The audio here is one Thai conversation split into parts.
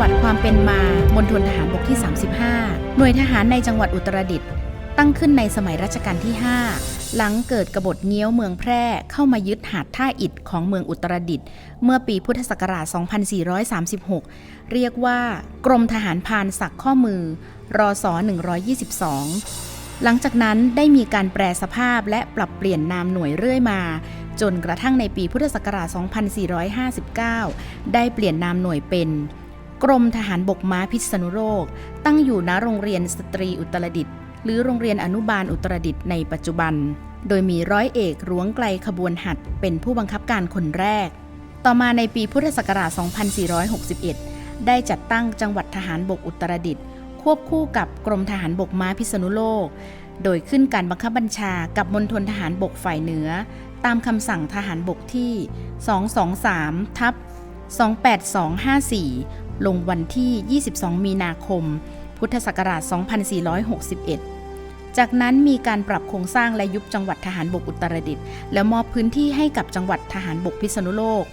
วัติความเป็นมามณฑลทหารบกที่ 35 หน่วยทหารในจังหวัดอุตรดิตถ์ตั้งขึ้นในสมัยรัชกาลที่ 5 หลังเกิดกบฏเงี้ยวเมืองแพร่เข้ามายึดหาดท่าอิฐของเมืองอุตรดิตถ์เมื่อปีพุทธศักราช 2436 เรียกว่ากรมทหารพานสักข้อมือรอสอ122 หลังจากนั้นได้มีการแปรสภาพและปรับเปลี่ยนนามหน่วยเรื่อยมาจนกระทั่งในปีพุทธศักราช 2459 ได้เปลี่ยนนามหน่วยเป็น กรมทหารบกม้าพิษณุโลก ตั้งอยู่ณโรงเรียนสตรีอุตรดิตถ์หรือโรงเรียนอนุบาลอุตรดิตถ์ในปัจจุบัน โดยมีร้อยเอกหลวงไกลขบวนหัดเป็นผู้บังคับการคนแรก ต่อมาในปีพุทธศักราช 2461 ได้จัดตั้งจังหวัดทหารบกอุตรดิตถ์ควบคู่กับกรมทหารบกม้าพิษณุโลก โดยขึ้นการบังคับบัญชากับมณฑลทหารบกฝ่ายเหนือ ตามคำสั่งทหารบกที่ 223 ทับ 28254 ลงวันที่ 22 มีนาคม พุทธศักราช 2461 จากนั้นมีการปรับโครงสร้างและยุบจังหวัดทหารบกอุตรดิตถ์และมอบพื้นที่ให้กับจังหวัดทหารบกพิษณุโลก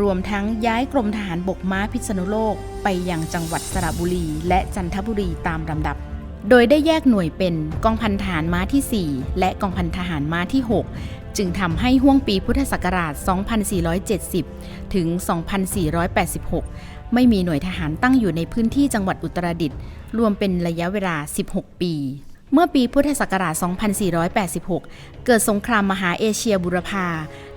รวมทั้งย้ายกรมทหารบกม้าพิษณุโลก ไปยังจังหวัดสระบุรี และจันทบุรีตามลำดับโดยได้แยกหน่วยเป็นกองพันทหารม้าที่ 4 และกองพันทหารม้าที่ 6 จึงทำให้ห่วงปีพุทธศักราช 2470 ถึง 2486 ไม่มีหน่วยทหารตั้งอยู่ในพื้นที่จังหวัดอุตรดิตถ์รวมเป็นระยะเวลา 16 ปี เมื่อปีพุทธศักราช 2486 เกิดสงครามมหาเอเชียบุรพา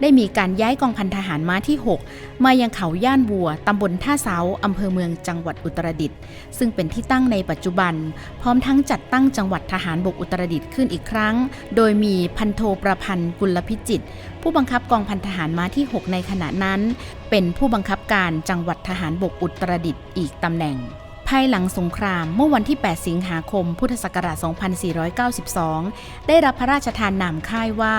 ได้มีการย้ายกองพันทหารม้าที่ 6 มายังเขาย่านบัว ตำบลท่าเสาอำเภอเมืองจังหวัดอุตรดิตถ์ ซึ่งเป็นที่ตั้งในปัจจุบัน พร้อมทั้งจัดตั้งจังหวัดทหารบกอุตรดิตถ์ขึ้นอีกครั้ง โดยมีพันโทประพันธ์กุลพิจิต ผู้บังคับกองพันทหารม้าที่ 6 ในขณะนั้น เป็นผู้บังคับการจังหวัดทหารบกอุตรดิตถ์อีกตำแหน่ง ภายหลังสงครามเมื่อวันที่ 8 สิงหาคม พุทธศักราช 2492 ได้รับพระราชทานนามค่ายว่า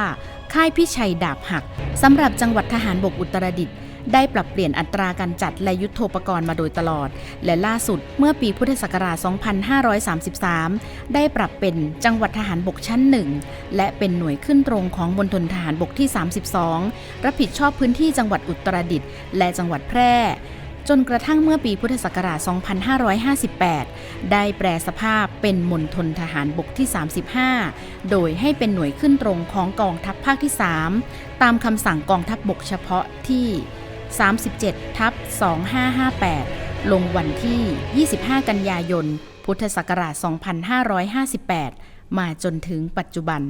ค่ายพิชัยดาบหัก สำหรับจังหวัดทหารบกอุตรดิตถ์ได้ปรับเปลี่ยนอัตราการจัดและยุทโธปกรณ์มาโดยตลอด และล่าสุดเมื่อปีพุทธศักราช 2533 ได้ปรับเป็นจังหวัดทหารบกชั้นหนึ่งและเป็นหน่วยขึ้นตรงของมณฑลทหารบกที่ 32 รับผิดชอบพื้นที่จังหวัดอุตรดิตถ์และจังหวัดแพร่ จนกระทั่งเมื่อปีพุทธศักราช 2558 ได้แปลสภาพเป็นมณฑลทหารบกที่ 35 โดยให้เป็นหน่วยขึ้นตรงของกองทัพภาคที่ 3 ตามคำสั่งกองทัพบบกเฉพาะที่ 37 ทับ 2558 ลงวันที่ 25 กันยายน พุทธศักราช 2558 มาจนถึงปัจจุบัน